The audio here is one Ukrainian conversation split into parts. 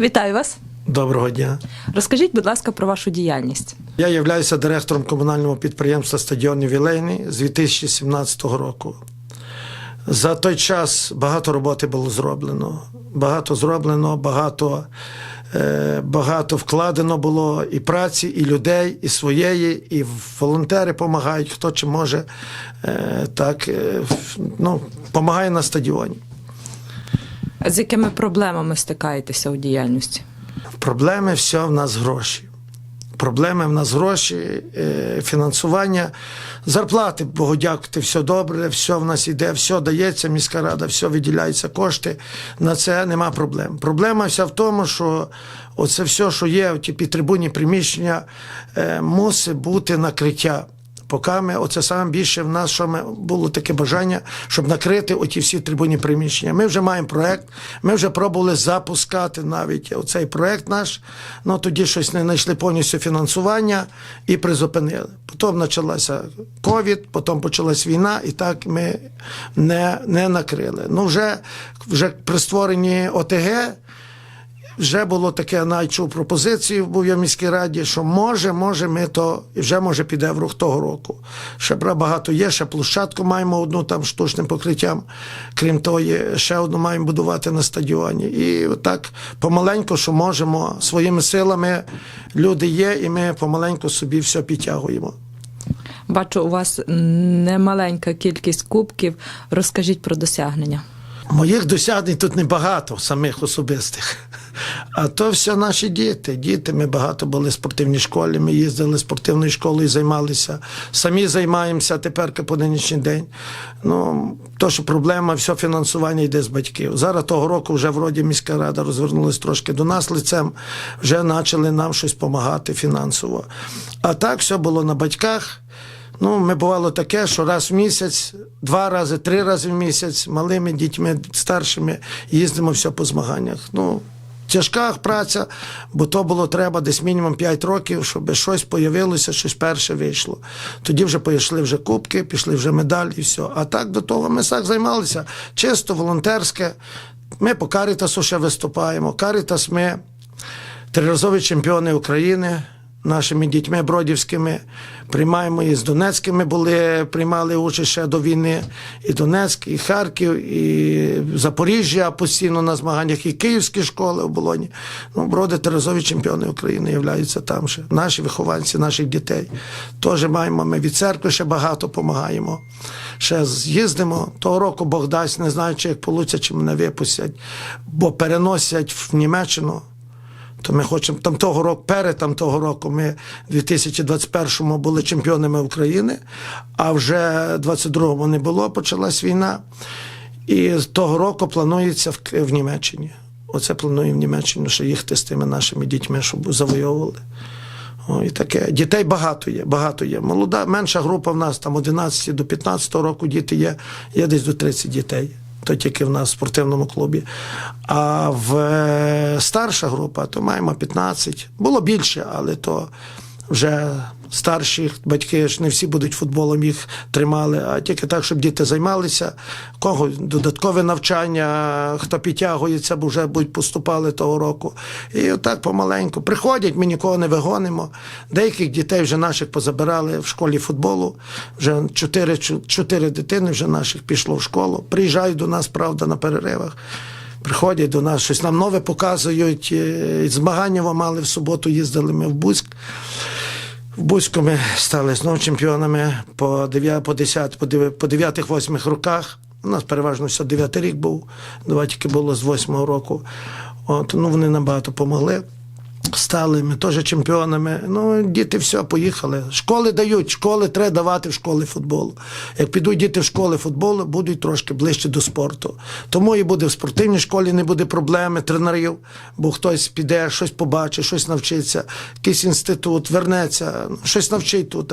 Вітаю вас. Доброго дня. Розкажіть, будь ласка, про вашу діяльність. Я являюся директором комунального підприємства Стадіон Ювілейний з 2017 року. За той час багато роботи було зроблено. Багато зроблено, багато, е, багато вкладено було і праці, і людей, і своєї, і волонтери допомагають, хто чи може, е, так, е, ну, допомагає на стадіоні. З якими проблемами стикаєтеся у діяльності? Проблеми все в нас гроші. Проблеми в нас гроші, е, фінансування, зарплати, Богу дякувати, все добре, все в нас іде, все дається, міська рада, все виділяються кошти. На це нема проблем. Проблема вся в тому, що оце все, що є, ті підтрибунні приміщення, е, мусить бути накриття. Поки ми, оце саме більше в нас, що ми було таке бажання, щоб накрити оті всі трибунні приміщення. Ми вже маємо проект, ми вже пробували запускати навіть оцей проект наш. Ну тоді щось не знайшли повністю фінансування і призупинили. Потім почалася ковід, потім почалась війна, і так ми не, не накрили. Ну вже, вже при створенні ОТГ. Вже було таке, навіть чув пропозицію, був я в міській раді, що може, може, ми то і вже може піде в рух того року. Ще багато є, ще площадку маємо одну там штучним покриттям. Крім того, ще одну маємо будувати на стадіоні. І так помаленьку, що можемо своїми силами. Люди є, і ми помаленьку собі все підтягуємо. Бачу, у вас немаленька кількість кубків. Розкажіть про досягнення. Моїх досягнень тут небагато, самих особистих. А то все наші діти. Діти, ми багато були в спортивній школі, ми їздили спортивною школою, займалися. Самі займаємося тепер по нинішній день. Ну, то, що проблема, все фінансування йде з батьків. Зараз того року вже вроді міська рада розвернулась трошки до нас лицем, вже почали нам щось допомагати фінансово. А так все було на батьках. Ну, ми бувало таке, що раз в місяць, два рази, три рази в місяць малими дітьми, старшими їздимо все по змаганнях. Ну, тяжка праця, бо то було треба десь мінімум 5 років, щоб щось появилося, щось перше вийшло. Тоді вже пішли вже кубки, пішли вже медалі і все. А так до того ми так займалися. Чисто волонтерське. Ми по Карітасу ще виступаємо. Карітас ми триразові чемпіони України нашими дітьми бродівськими. Приймаємо і з Донецькими були, приймали участь ще до війни. І Донецьк, і Харків, і Запоріжжя постійно на змаганнях, і київські школи в Болоні. Ну, броди триразові чемпіони України являються там ще. Наші вихованці, наших дітей. Теж маємо ми від церкви ще багато допомагаємо. Ще з'їздимо. Того року Бог дасть, не знаю, чи як вийде, чи мене випустять, бо переносять в Німеччину. То ми хочемо там того року, перед там того року ми в 2021-му були чемпіонами України, а вже 22-му не було, почалась війна. І того року планується в, в Німеччині. Оце планує в Німеччину, що їхати з тими нашими дітьми, щоб завойовували. О, і таке. Дітей багато є, багато є. Молода, менша група в нас там 11 до 15 року діти є, є десь до 30 дітей. То тільки в нас в спортивному клубі. А в е, старша група, то маємо 15. Було більше, але то вже старші батьки ж не всі будуть футболом їх тримали, а тільки так, щоб діти займалися. Кого додаткове навчання, хто підтягується, бо вже будуть поступали того року. І отак помаленьку. Приходять, ми нікого не вигонимо. Деяких дітей вже наших позабирали в школі футболу. Вже чотири, дитини вже наших пішло в школу. Приїжджають до нас, правда, на переривах. Приходять до нас, щось нам нове показують. Е, Змагання мали в суботу, їздили ми в Буськ. В Буську ми стали знову чемпіонами по 9, по 10, по 9, по 9-8 роках. У нас переважно все 9 рік був, два тільки було з 8 року. От, ну, вони набагато допомогли. Стали ми теж чемпіонами. Ну, діти все, поїхали. Школи дають, школи треба давати в школи футболу. Як підуть діти в школи футболу, будуть трошки ближче до спорту. Тому і буде в спортивній школі, не буде проблеми тренерів, бо хтось піде, щось побачить, щось навчиться, якийсь інститут, вернеться, щось навчить тут.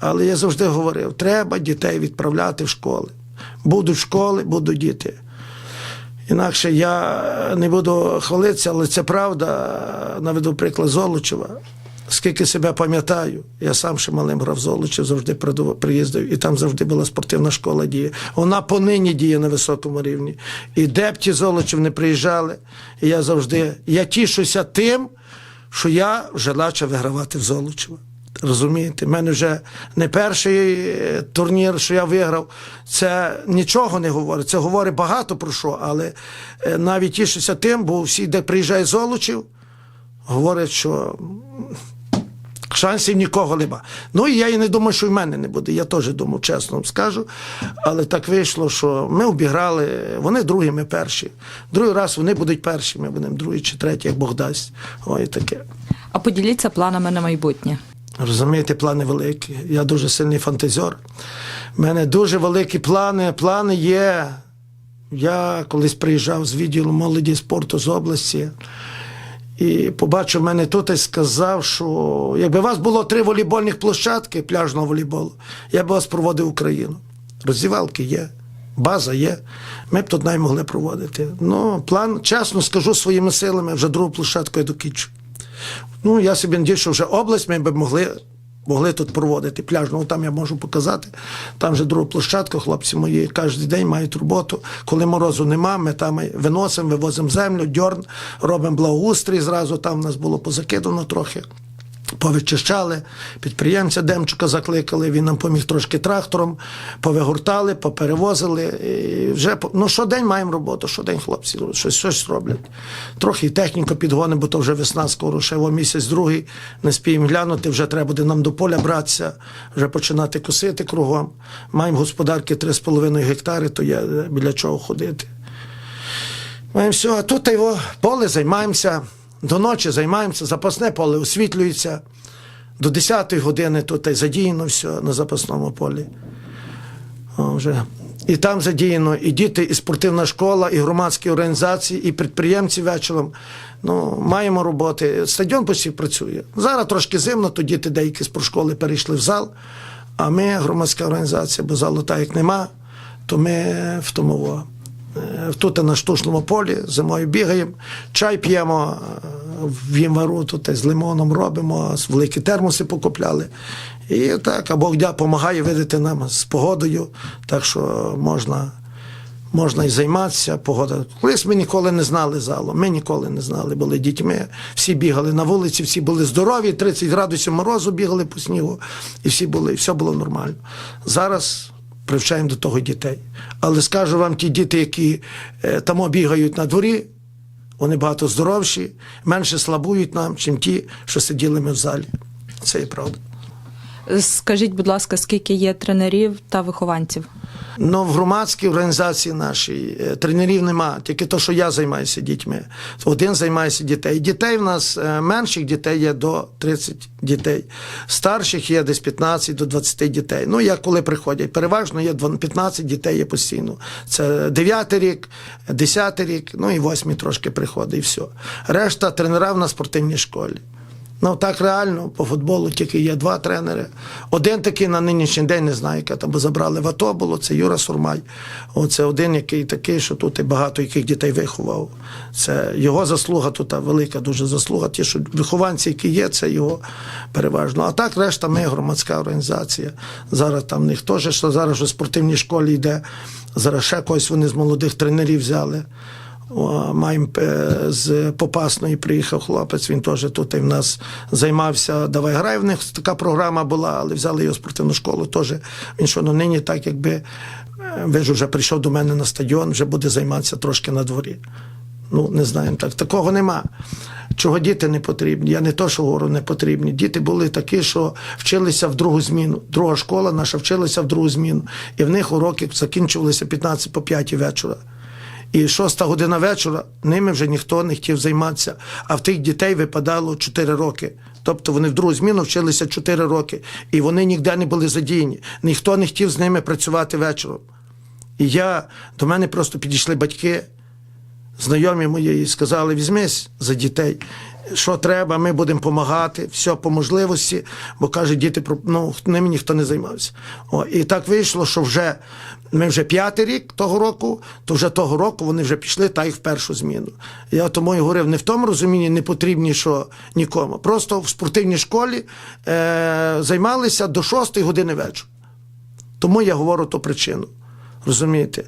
Але я завжди говорив: треба дітей відправляти в школи. Будуть школи, будуть діти. Інакше я не буду хвалитися, але це правда. Наведу приклад Золочева. Скільки себе пам'ятаю, я сам ще малим грав в Золочі, завжди приїздив, і там завжди була спортивна школа діє. Вона понині діє на високому рівні. І де б ті Золочів не приїжджали, і я завжди я тішуся тим, що я вже почав вигравати в Золочево. Розумієте, в мене вже не перший е, турнір, що я виграв. Це нічого не говорить. Це говорить багато про що, але е, навіть тішуся тим, бо всі, де приїжджає Золочів, говорять, що шансів нікого нема. Ну і я і не думаю, що в мене не буде. Я теж думав, чесно вам скажу. Але так вийшло, що ми обіграли, вони другі, ми перші. Другий раз вони будуть перші, ми будемо другі чи треті, як Бог дасть. Ой, таке. А поділіться планами на майбутнє. Розумієте, плани великі. Я дуже сильний фантазер. У мене дуже великі плани. Плани є. Я колись приїжджав з відділу молоді спорту з області. І побачив мене тут і сказав, що якби у вас було три волейбольних площадки пляжного волейболу, я б вас проводив в Україну. Роздівалки є, база є. Ми б тут навіть могли проводити. Ну, план, чесно скажу, своїми силами вже другу площадку я докінчу. Ну, я собі надію, що вже область ми б могли, могли тут проводити пляжну. Ну, Там я можу показати. Там вже друга площадка, хлопці мої кожен день мають роботу. Коли морозу нема, ми там виносимо, вивозимо землю, дьорн, робимо благоустрій. Зразу там в нас було позакидано трохи. Повичищали, підприємця Демчука закликали, він нам поміг трошки трактором, повигортали, поперевозили. І вже ну, щодень маємо роботу, щодень хлопці щось, щось роблять. Трохи техніку підгонимо, бо то вже весна скоро, ще місяць другий. Не спіємо глянути, вже треба буде нам до поля братися, вже починати косити кругом. Маємо господарки 3,5 гектари, то є е, біля чого ходити. Маємо все, а тут його поле займаємося, до ночі займаємося, запасне поле освітлюється. До 10-ї години тут і задіяно все на запасному полі. О, вже. І там задіяно і діти, і спортивна школа, і громадські організації, і підприємці вечором. Ну, маємо роботи. Стадіон почти працює. Зараз трошки зимно, то діти деякі з прошколи перейшли в зал. А ми, громадська організація, бо залу так як нема, то ми в. Е, Тут на штучному полі зимою бігаємо, чай п'ємо е, в январу, тут з лимоном робимо, великі термоси покупляли. І так, а Бог допомагає видати нам з погодою, так що можна, можна і займатися. Погода. Колись ми ніколи не знали залу, ми ніколи не знали, були дітьми. Всі бігали на вулиці, всі були здорові, 30 градусів морозу бігали по снігу, і всі були, і все було нормально. Зараз привчаємо до того дітей. Але скажу вам, ті діти, які е, там бігають на дворі, вони багато здоровші, менше слабують нам, чим ті, що сиділи ми в залі. Це і правда. Скажіть, будь ласка, скільки є тренерів та вихованців? Ну, в громадській організації нашій е, тренерів нема, тільки то, що я займаюся дітьми. Один займається дітей. Дітей в нас е, менших дітей є до 30 дітей, старших є десь 15 до 20 дітей. Ну, як коли приходять, переважно є 12 15 дітей є постійно. Це 9 рік, 10 рік, ну і 8 трошки приходить, і все. Решта тренера в нас спортивній школі. Ну так реально по футболу тільки є два тренери. Один такий на нинішній день не знаю, яке там бо забрали в АТО було, це Юра Сурмай. Оце один, який такий, що тут і багато яких дітей виховав. Це його заслуга, тут велика дуже заслуга. Ті, що вихованці, які є, це його переважно. А так, решта, ми громадська організація. Зараз там них теж, що зараз в спортивній школі йде. Зараз ще когось вони з молодих тренерів взяли. Маємо е, з Попасної приїхав хлопець, він теж тут і в нас займався. Давай грай. В них така програма була, але взяли його в спортивну школу. Теж він що ну нині так, якби е, ви ж вже прийшов до мене на стадіон, вже буде займатися трошки на дворі. Ну, не знаємо так. Такого нема. Чого діти не потрібні? Я не то, що говорю, не потрібні. Діти були такі, що вчилися в другу зміну. Друга школа наша вчилася в другу зміну. І в них уроки закінчувалися 15 по 5 вечора. І шоста година вечора ними вже ніхто не хотів займатися. А в тих дітей випадало 4 роки. Тобто вони в другу зміну вчилися 4 роки, і вони ніде не були задіяні. Ніхто не хотів з ними працювати вечором. І я до мене просто підійшли батьки, знайомі мої, і сказали: візьмись за дітей. Що треба, ми будемо допомагати, все по можливості, бо каже, діти ну, ними ніхто не займався. О, і так вийшло, що вже ми вже п'ятий рік того року, то вже того року вони вже пішли та їх в першу зміну. Я тому і говорив, не в тому розумінні не потрібні, що нікому. Просто в спортивній школі е, займалися до 6 години вечора. Тому я говорю ту причину. Розумієте?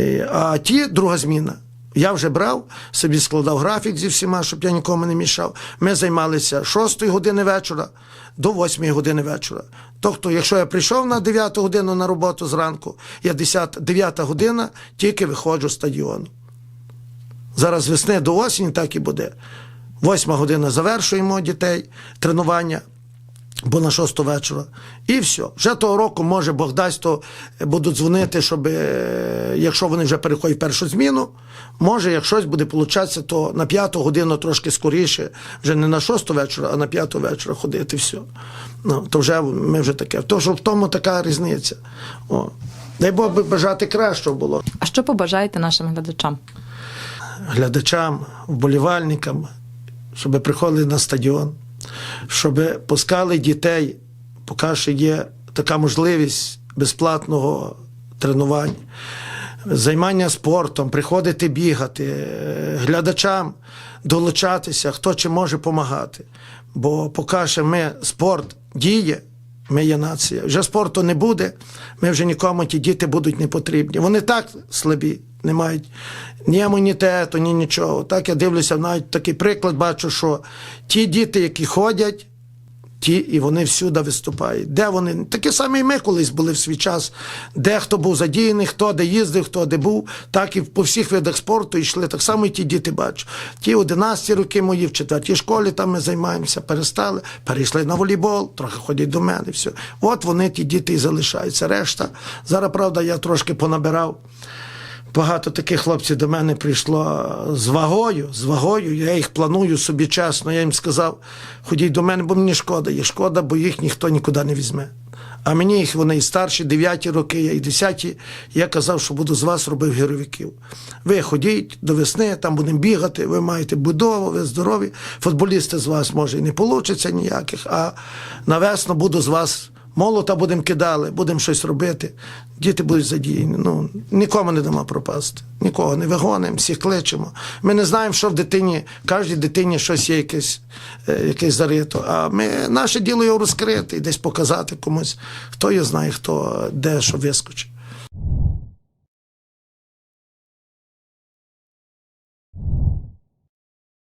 Е, А ті друга зміна. Я вже брав, собі складав графік зі всіма, щоб я нікому не мішав. Ми займалися з 6 години вечора до 8 години вечора. Тобто, якщо я прийшов на 9 годину на роботу зранку, я 10, 9 година тільки виходжу з стадіону. Зараз весни до осені так і буде. Восьма година завершуємо дітей тренування, бо на шосту вечора. І все. Вже того року, може, Бог дасть, то будуть дзвонити, щоб, е, якщо вони вже переходять в першу зміну, може, як щось буде получатися, то на п'яту годину трошки скоріше, вже не на шосту вечора, а на п'яту вечора ходити. все. Ну, то вже ми вже таке. То, що в тому така різниця. О. Дай Бог би бажати кращого було. А що побажаєте нашим глядачам? глядачам, вболівальникам, щоб приходили на стадіон, щоб пускали дітей, поки що є така можливість безплатного тренування, займання спортом, приходити бігати, е, глядачам долучатися, хто чи може допомагати. Бо поки що ми спорт діє, ми є нація. Вже спорту не буде, ми вже нікому ті діти будуть не потрібні. Вони так слабі, не мають ні імунітету, ні нічого. Так я дивлюся, навіть такий приклад бачу, що ті діти, які ходять, ті і вони всюди виступають. Де вони? Такі самі і ми колись були в свій час. Де хто був задіяний, хто де їздив, хто де був, так і по всіх видах спорту йшли. Так само і ті діти бачу. Ті 11 роки мої в четвертій школі там ми займаємося, перестали, перейшли на волейбол, трохи ходять до мене. Все. От вони ті діти і залишаються. Решта. Зараз, правда, я трошки понабирав. Багато таких хлопців до мене прийшло з вагою, з вагою. Я їх планую собі чесно. Я їм сказав, ходіть до мене, бо мені шкода. Є шкода, бо їх ніхто нікуди не візьме. А мені їх вони і старші, дев'яті роки, я і десяті. Я казав, що буду з вас робив героїків. Ви ходіть до весни, там будемо бігати, ви маєте будову, ви здорові. Футболісти з вас може і не вийде ніяких, а на весну буду з вас. Молота будемо кидали, будемо щось робити. Діти будуть задіяні. Ну, нікому не дамо пропасти. Нікого не вигонимо, всіх кличемо. Ми не знаємо, що в дитині, кожній дитині щось є якесь, е, якесь зарито. А ми, наше діло його розкрити і десь показати комусь, хто його знає, хто де що вискочить.